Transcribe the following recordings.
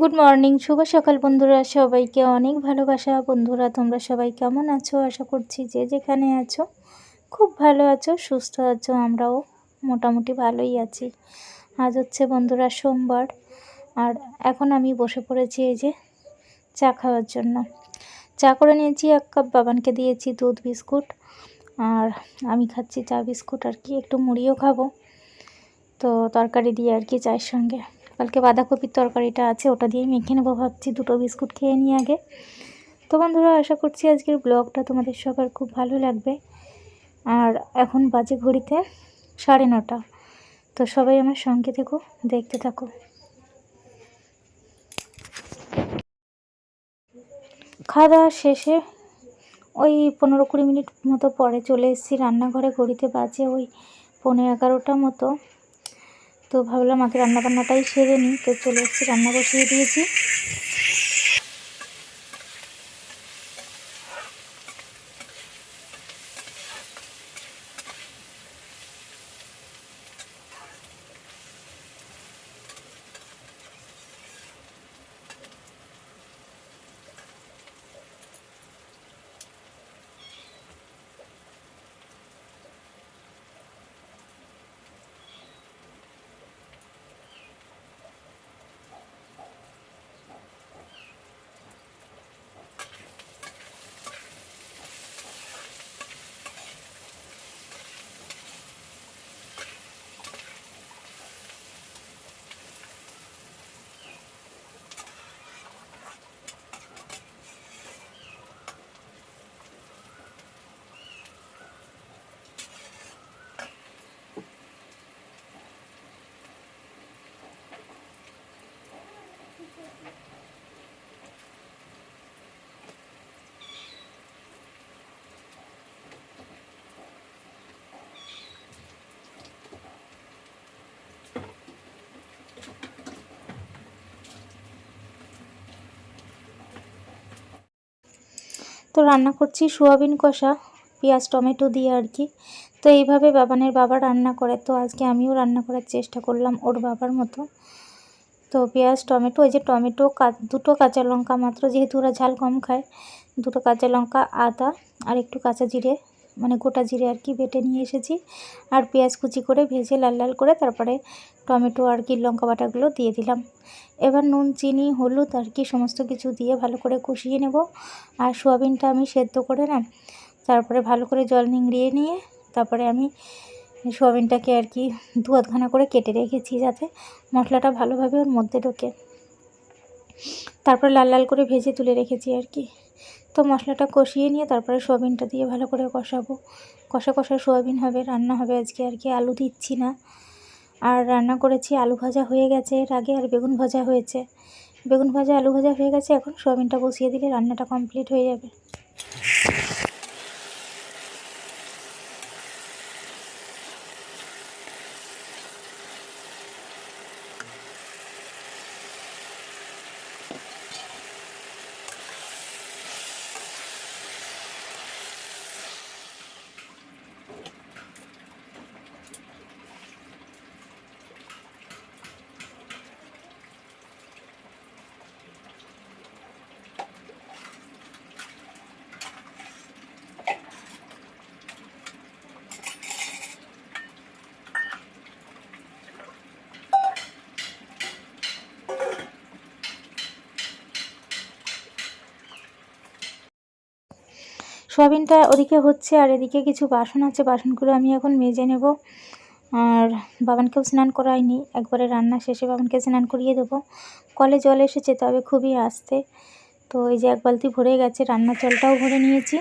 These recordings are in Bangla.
গুড মর্নিং শুভ সকাল বন্ধুরা। সবাইকে অনেক ভালোবাসা। বন্ধুরা, তোমরা সবাই কেমন আছো? আশা করছি যে যেখানে আছো, খুব ভালো আছো, সুস্থ আছো, আমরাও মোটামুটি ভালোই আছি। আজ হচ্ছে বন্ধুরা সোমবার, আর এখন আমি বসে পড়েছি এই যে চা খাওয়ার জন্য। চা করে নিয়েছি, এক কাপ বাবানকে দিয়েছি দুধ, বিস্কুট, আর আমি খাচ্ছি চা, বিস্কুট, আর কি একটু মুড়িও খাব। তো তরকারি দিয়ে আর কি চায়ের সঙ্গে। কালকে বাঁধাকপির তরকারিটা আছে, ওটা দিয়ে মেখে নেব ভাবছি। দুটো বিস্কুট খেয়ে নিই আগে। তো বন্ধুরা, আশা করছি আজকের ব্লগটা তোমাদের সবার খুব ভালো লাগবে। আর এখন বাজে ঘড়িতে সাড়ে নটা। তো সবাই আমার সঙ্গে থেকো, দেখতে থাকো। খাওয়া দাওয়া শেষে ওই পনেরো কুড়ি মিনিট মতো পরে চলে এসেছি। রান্নাঘরে ঘড়িতে বাজে ওই পনেরো এগারোটা মতো। তো ভাবলাম আগে রান্নাবান্নাটাই সেরে নিই। তো চলে এসেছি রান্না বসিয়ে দিয়েছি। তো রান্না করছি সোয়াবিন কষা, পেঁয়াজ, টমেটো দিয়ে আর কি। তো এইভাবে বাবানের বাবা রান্না করে, তো আজকে আমিও রান্না করার চেষ্টা করলাম ওর বাবার মতো। তো পেঁয়াজ, টমেটো, ওই যে টমেটো দুটো কাঁচা লঙ্কা মাত্র, যেহেতু ওরা ঝাল কম খায়, দুটো কাঁচা লঙ্কা, আদা আর একটু কাঁচা জিরে মানে গোটা জিরে আর কি বেটে নিয়ে এসেছি। আর পেঁয়াজ কুচি করে ভেজে লাল লাল করে তারপরে টমেটো আর কি লঙ্কা বাটাগুলো দিয়ে দিলাম। এবার নুন, চিনি, হলুদ আর কি সমস্ত কিছু দিয়ে ভালো করে কষিয়ে নেব। আর সোয়াবিনটা আমি সেদ্ধ করে না তারপরে ভালো করে জল নিংড়িয়ে নিয়ে তারপরে আমি সোয়াবিনটাকে আর কি দু আধখানা করে কেটে রেখেছি যাতে মশলাটা ভালোভাবে ওর মধ্যে ঢোকে। তারপরে লাল লাল করে ভেজে তুলে রেখেছি আর কি। তো মশলাটা কষিয়ে নিয়ে তারপরে সোয়াবিনটা দিয়ে ভালো করে কষাবো। কষা কষা সোয়াবিন হবে, রান্না হবে। আজকে আর কি আলু দিচ্ছি না। আর রান্না করেছি আলু ভাজা হয়ে গেছে এর আগে, আর বেগুন ভাজা হয়েছে। বেগুন ভাজা, আলু ভাজা হয়ে গেছে, এখন সোয়াবিনটা বসিয়ে দিলে রান্নাটা কমপ্লিট হয়ে যাবে। সোয়াবিনটা ওদিকে হচ্ছে আর এদিকে কিছু বাসন আছে, বাসনগুলো আমি এখন মেজে নেব। আর বাবানকেও স্নান করাইনি, একবারে রান্না শেষে বাবানকে স্নান করিয়ে দেবো। কলে জল এসেছে, তবে খুবই আসতে। তো এই যে এক বালতি ভরে গেছে, রান্নার জলটাও ভরে নিয়েছি।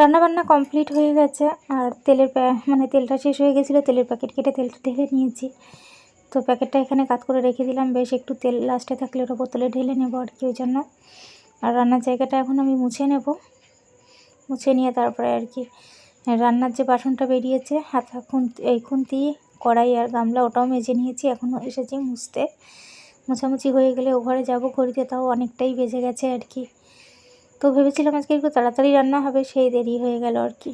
রান্নাবান্না কমপ্লিট হয়ে গেছে আর তেলের মানে তেলটা শেষ হয়ে গেছিল, তেলের প্যাকেট কেটে তেলটা ঢেলে নিয়েছি। তো প্যাকেটটা এখানে কাত করে রেখে দিলাম, বেশ একটু তেল লাস্টে থাকলে ওটা বোতলে ঢেলে নেব আর কি, ওই জন্য। আর রান্নার জায়গাটা এখন আমি মুছে নেব। মুছে নিয়ে তারপরে আর কি, রান্নার যে বাসনটা বেরিয়েছে, হাতা খুন্তি এই খুন্তি, কড়াই আর গামলা ওটাও মেজে নিয়েছি, এখনও এসেছি মুছতে। মোছামুছি হয়ে গেলে ও ঘরে যাব, ঘড়িতে তাও অনেকটাই বেজে গেছে আর কি। তো ভেবেছিলাম আজকে একটু তাড়াতাড়ি রান্না হবে সেই দেরি হয়ে গেল আর কি।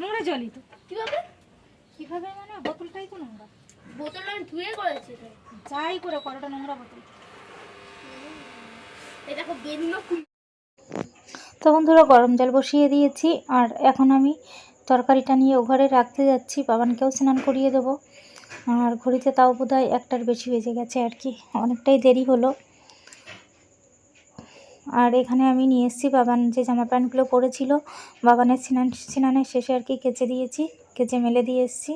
নোংরা জলই তো। কীভাবে? কীভাবে মানে বোতলটাই তো নোংরা। বোতলটা আমি ধুয়ে করেছি যাই করে করোটা নোংরা বোতল। বেরিয়ে খুব তো বন্ধুরা গরম জল বসিয়ে দিয়েছি আর এখন আমি তরকারিটা নিয়ে ও ঘরে রাখতে যাচ্ছি। বাবানকেও স্নান করিয়ে দেবো। আর ঘড়িতে তাও বোধ হয় একটার বেশি বেজে গেছে আর কি অনেকটাই দেরি হলো। আর এখানে আমি নিয়ে এসেছি বাবান যে জামা প্যান্টগুলো পরেছিল। বাবানের স্নান স্নানের শেষে আর কি কেচে দিয়েছি কেচে মেলে দিয়ে এসেছি।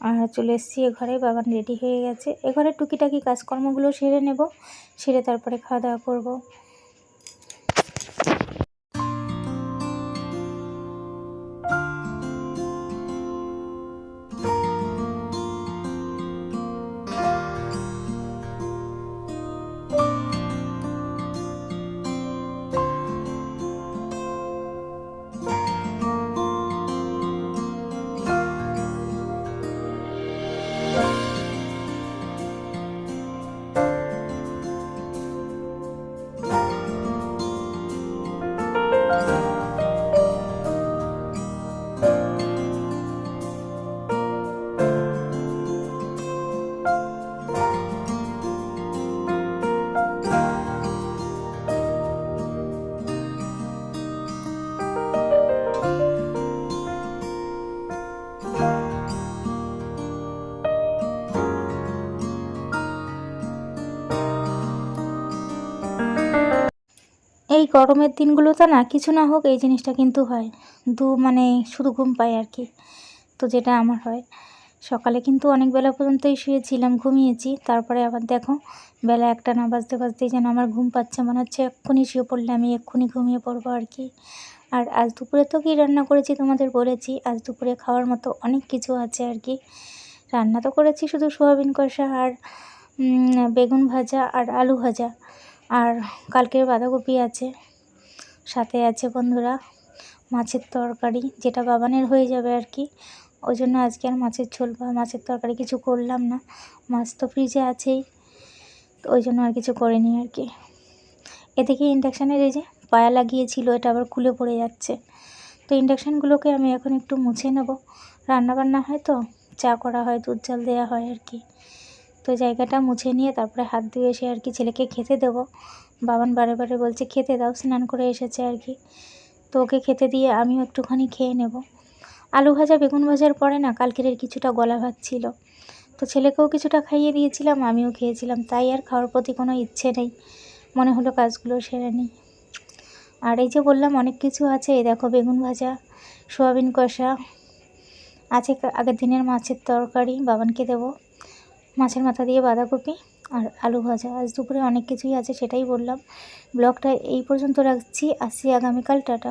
আর চলে এসেছি এ ঘরে বাবান রেডি হয়ে গেছে। এ ঘরে টুকিটাকি কাজকর্মগুলো সেরে নেব, সেরে তারপরে খাওয়া দাওয়া করব। এই গরমের দিনগুলোতে না, কিছু না হোক এই জিনিসটা কিন্তু হয়। দু মানে শুধু ঘুম পাই আর কি, তো যেটা আমার হয়। সকালে কিন্তু অনেক বেলা পর্যন্তই শুয়েছিলাম, ঘুমিয়েছি। তারপরে আবার দেখো, বেলা একটা না বাজতে বাজতেই যেন আমার ঘুম পাচ্ছে, মনে হচ্ছে এক্ষুনি শুয়ে পড়লে আমি এক্ষুনি ঘুমিয়ে পড়ব আর কি। আর আজ দুপুরে তো কী রান্না করেছি তোমাদের বলেছি, আজ দুপুরে খাওয়ার মতো অনেক কিছু আছে আর কি। রান্না তো করেছি শুধু সোয়াবিন কষা আর বেগুন ভাজা আর আলু ভাজা। আর কালকের বাঁধাকপি আছে, সাথে আছে বন্ধুরা মাছের তরকারি, যেটা বাবানের হয়ে যাবে আর কি। ওই জন্য আজকে আর মাছের ঝোল বা মাছের তরকারি কিছু করলাম না। মাছ তো ফ্রিজে আছেই, তো ওই জন্য আর কিছু করিনি আর কি। এদিকে ইন্ডাকশানের এই যে পায়া লাগিয়েছিল, এটা আবার খুলে পড়ে যাচ্ছে। তো ইন্ডাকশানগুলোকে আমি এখন একটু মুছে নেব। রান্না বান্না হয় তো, চা করা হয়, দুধ জাল দেওয়া হয় আর কি। তো জায়গাটা মুছে নিয়ে তারপরে হাত ধুয়ে এসে আর কি ছেলেকে খেতে দেবো। বাবান বারে বারে বলছে, খেতে দাও, স্নান করে এসেছে আর কি। তো ওকে খেতে দিয়ে আমিও একটুখানি খেয়ে নেব। আলু ভাজা, বেগুন ভাজার পরে না কালকের কিছুটা গলা ভাত ছিল। তো ছেলেকেও কিছুটা খাইয়ে দিয়েছিলাম, আমিও খেয়েছিলাম। তাই আর খাওয়ার প্রতি কোনো ইচ্ছে নেই। মনে হলো কাজগুলো সেরে নিই। আর এই যে বললাম, অনেক কিছু আছে। এই দেখো বেগুন ভাজা, সোয়াবিন কষা, আছে আগের দিনের মাছের তরকারি, বাবানকে দেবো। মাছের মাথা দিয়ে বাঁধাকপি আর আলু ভাজা। আজ দুপুরে অনেক কিছুই আছে, সেটাই বললাম। ব্লগটা এই পর্যন্ত রাখছি। আসছি আগামীকাল, টাটা।